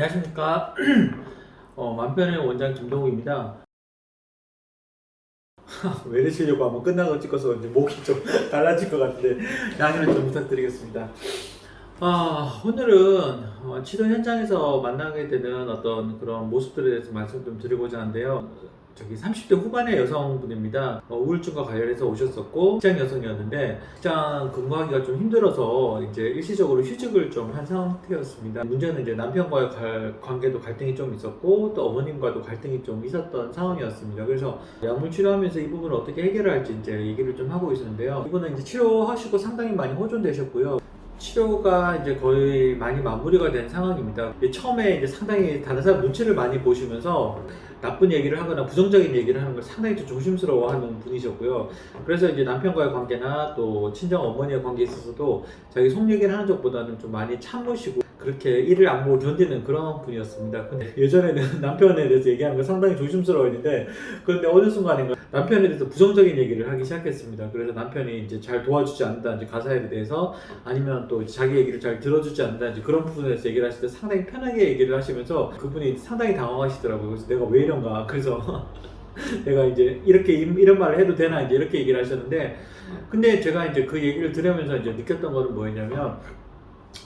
안녕하십니까. 어, 만편의 원장 김동우입니다. 왜 이러시려고 하면 끝나고 찍어서 이제 목이 좀 달라질 것 같은데 양해를 좀 부탁드리겠습니다. 아, 오늘은 어, 치료 현장에서 만나게 되는 어떤 그런 모습들에 대해서 말씀 좀 드리고자 하는데요. 저기 30대 후반의 여성분입니다. 어, 우울증과 관련해서 오셨었고 직장 여성이었는데 직장 근무하기가 좀 힘들어서 이제 일시적으로 휴직을 좀 한 상태였습니다. 문제는 이제 남편과의 갈- 관계도 갈등이 좀 있었고 또 어머님과도 갈등이 좀 있었던 상황이었습니다. 그래서 약물 치료하면서 이 부분을 어떻게 해결을 할지 이제 얘기를 좀 하고 있었는데요. 이분은 이제 치료하시고 상당히 많이 호전되셨고요. 치료가 이제 거의 많이 마무리가 된 상황입니다. 처음에 이제 상당히 다른 사람 눈치를 많이 보시면서 나쁜 얘기를 하거나 부정적인 얘기를 하는 걸 상당히 좀 조심스러워하는 분이셨고요. 그래서 이제 남편과의 관계나 또 친정 어머니의 관계에 있어서도 자기 속 얘기를 하는 것보다는 좀 많이 참으시고 그렇게 일을 안 보고 견디는 그런 분이었습니다. 근데 예전에는 남편에 대해서 얘기하는 걸 상당히 조심스러워했는데 그런데 어느 순간인가 남편에 대해서 부정적인 얘기를 하기 시작했습니다. 그래서 남편이 이제 잘 도와주지 않는다든지 가사에 대해서 아니면 또 자기 얘기를 잘 들어주지 않는다든지 그런 부분에 대해서 얘기를 하실 때 상당히 편하게 얘기를 하시면서 그분이 상당히 당황하시더라고요. 그래서 내가 왜 이런가. 그래서 내가 이제 이렇게 이- 이런 말을 해도 되나 이제 이렇게 얘기를 하셨는데 근데 제가 이제 그 얘기를 들으면서 이제 느꼈던 거는 뭐였냐면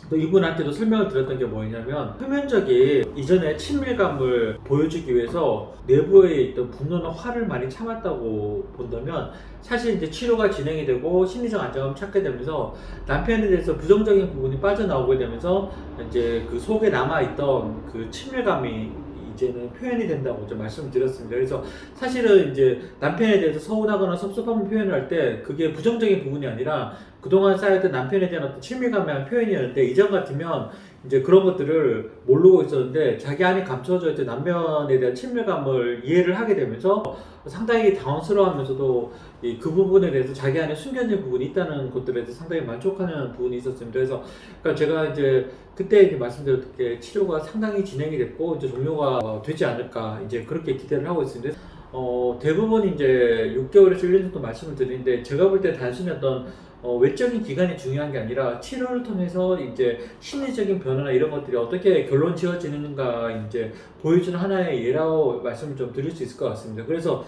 또 이분한테도 설명을 드렸던 게 뭐였냐면 표면적인 이전에 친밀감을 보여주기 위해서 내부에 있던 분노나 화를 많이 참았다고 본다면 사실 이제 치료가 진행이 되고 심리적 안정감을 찾게 되면서 남편에 대해서 부정적인 부분이 빠져나오게 되면서 이제 그 속에 남아있던 그 친밀감이 이제는 표현이 된다고 좀 말씀드렸습니다. 그래서 사실은 이제 남편에 대해서 서운하거나 섭섭함을 표현을 할 때 그게 부정적인 부분이 아니라 그동안 쌓였던 남편에 대한 어떤 친밀감에 대한 표현이었는데 이전 같으면 이제 그런 것들을 모르고 있었는데 자기 안에 감춰져 있던 남편에 대한 친밀감을 이해를 하게 되면서 상당히 당황스러워하면서도 이그 부분에 대해서 자기 안에 숨겨진 부분이 있다는 것들에 대해서 상당히 만족하는 부분이 있었습니다. 그래서 그러니까 제가 이제 그때 이제 말씀드렸듯이 치료가 상당히 진행이 됐고 이제 종료가 어, 되지 않을까 이제 그렇게 기대를 하고 있습니다. 어, 대부분 이제 6개월에서 1년 정도 말씀을 드리는데 제가 볼 때 단순히 어떤 어, 외적인 기간이 중요한 게 아니라 치료를 통해서 이제 심리적인 변화나 이런 것들이 어떻게 결론 지어지는가 이제 보여주는 하나의 예라고 말씀을 좀 드릴 수 있을 것 같습니다. 그래서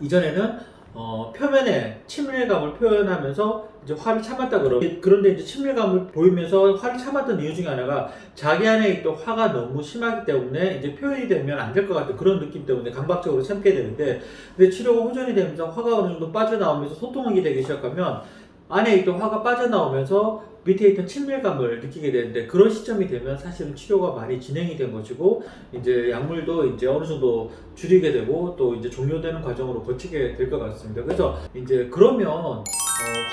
이전에는 어, 표면에 친밀감을 표현하면서 이제 화를 참았다 그러 그런데 이제 친밀감을 보이면서 화를 참았던 이유 중에 하나가 자기 안에 있던 화가 너무 심하기 때문에 이제 표현이 되면 안 될 것 같은 그런 느낌 때문에 강박적으로 참게 되는데 근데 치료가 호전이 되면서 화가 어느 정도 빠져나오면서 소통하게 되기 시작하면 안에 있던 화가 빠져나오면서 밑에 있던 친밀감을 느끼게 되는데 그런 시점이 되면 사실은 치료가 많이 진행이 된 것이고 이제 약물도 이제 어느 정도 줄이게 되고 또 이제 종료되는 과정으로 거치게 될 것 같습니다. 그래서 이제 그러면 어,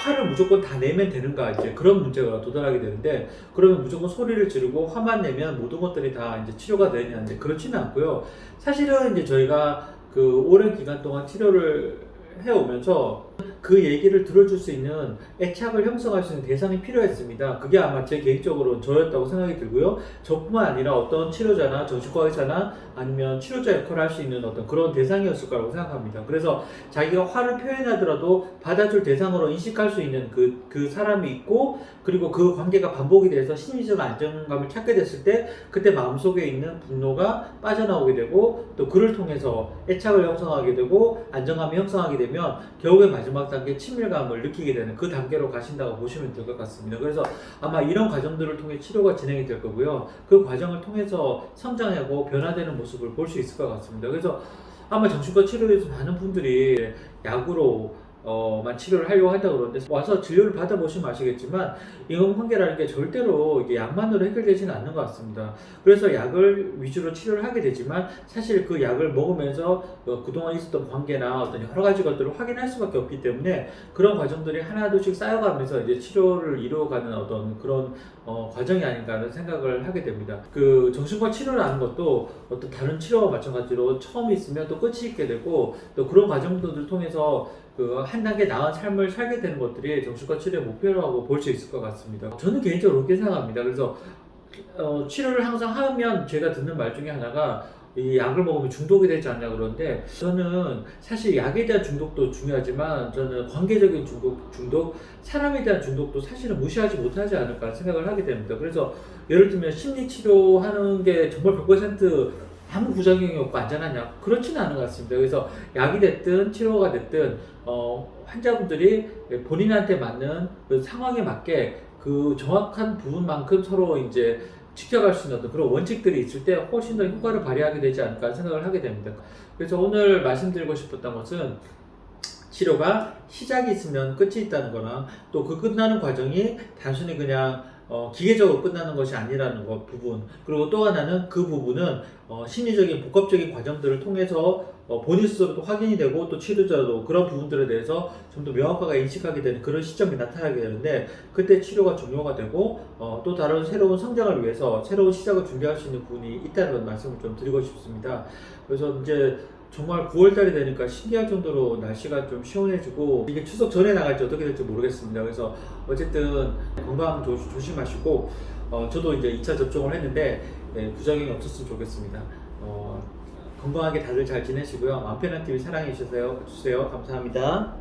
화를 무조건 다 내면 되는가 이제 그런 문제가 도달하게 되는데 그러면 무조건 소리를 지르고 화만 내면 모든 것들이 다 이제 치료가 되냐 이제 그렇지는 않고요. 사실은 이제 저희가 그 오랜 기간 동안 치료를 해오면서 그 얘기를 들어줄 수 있는 애착을 형성할 수 있는 대상이 필요했습니다. 그게 아마 제 개인적으로 저였다고 생각이 들고요. 저뿐만 아니라 어떤 치료자나 정신과 의사나 아니면 치료자 역할을 할 수 있는 어떤 그런 대상이었을 거라고 생각합니다. 그래서 자기가 화를 표현하더라도 받아줄 대상으로 인식할 수 있는 그, 그 사람이 있고 그리고 그 관계가 반복이 돼서 심리적 안정감을 찾게 됐을 때 그때 마음속에 있는 분노가 빠져나오게 되고 또 그를 통해서 애착을 형성하게 되고 안정감이 형성하게 되면 결국에 마지막 단계 친밀감을 느끼게 되는 그 단계로 가신다고 보시면 될 것 같습니다. 그래서 아마 이런 과정들을 통해 치료가 진행이 될 거고요. 그 과정을 통해서 성장하고 변화되는 모습을 볼 수 있을 것 같습니다. 그래서 아마 정신과 치료에서 많은 분들이 약으로 어만 치료를 하려고 한다고 그러는데 와서 진료를 받아보시면 아시겠지만 인간관계라는 게 절대로 이게 약만으로 해결되지는 않는 것 같습니다. 그래서 약을 위주로 치료를 하게 되지만 사실 그 약을 먹으면서 어, 그동안 있었던 관계나 어떤 여러 가지 것들을 확인할 수밖에 없기 때문에 그런 과정들이 하나둘씩 쌓여가면서 이제 치료를 이루어가는 어떤 그런 어, 과정이 아닌가 하는 생각을 하게 됩니다. 그 정신과 치료를 하는 것도 어떤 다른 치료와 마찬가지로 처음 있으면 또 끝이 있게 되고 또 그런 과정들을 통해서 그 한 단계 나은 삶을 살게 되는 것들이 정신과 치료의 목표라고 볼 수 있을 것 같습니다. 저는 개인적으로 그렇게 생각합니다. 그래서 어, 치료를 항상 하면 제가 듣는 말 중에 하나가 이 약을 먹으면 중독이 되지 않냐 그러는데 저는 사실 약에 대한 중독도 중요하지만 저는 관계적인 중독, 중독, 사람에 대한 중독도 사실은 무시하지 못하지 않을까 생각을 하게 됩니다. 그래서 예를 들면 심리 치료하는 게 정말 100% 아무 부작용이 없고 안전하냐? 그렇지는 않은 것 같습니다. 그래서 약이 됐든 치료가 됐든 어, 환자분들이 본인한테 맞는 그 상황에 맞게 그 정확한 부분만큼 서로 이제 지켜갈 수 있는 어떤 그런 원칙들이 있을 때 훨씬 더 효과를 발휘하게 되지 않을까 생각을 하게 됩니다. 그래서 오늘 말씀드리고 싶었던 것은 치료가 시작이 있으면 끝이 있다는 거나 또 그 끝나는 과정이 단순히 그냥 어, 기계적으로 끝나는 것이 아니라는 것 부분 그리고 또 하나는 그 부분은 어, 심리적인 복합적인 과정들을 통해서 어, 본인 스스로도 확인이 되고 또 치료자도 그런 부분들에 대해서 좀 더 명확하게 인식하게 되는 그런 시점이 나타나게 되는데 그때 치료가 종료가 되고 어, 또 다른 새로운 성장을 위해서 새로운 시작을 준비할 수 있는 부분이 있다는 말씀을 좀 드리고 싶습니다. 그래서 이제 정말 9월달이 되니까 신기할 정도로 날씨가 좀 시원해지고 이게 추석 전에 나갈지 어떻게 될지 모르겠습니다. 그래서 어쨌든 건강 조, 조심하시고 어, 저도 이제 2차 접종을 했는데 네, 부작용이 없었으면 좋겠습니다. 어, 건강하게 다들 잘 지내시고요. 마음편한 TV 사랑해 주세요. 주세요. 감사합니다.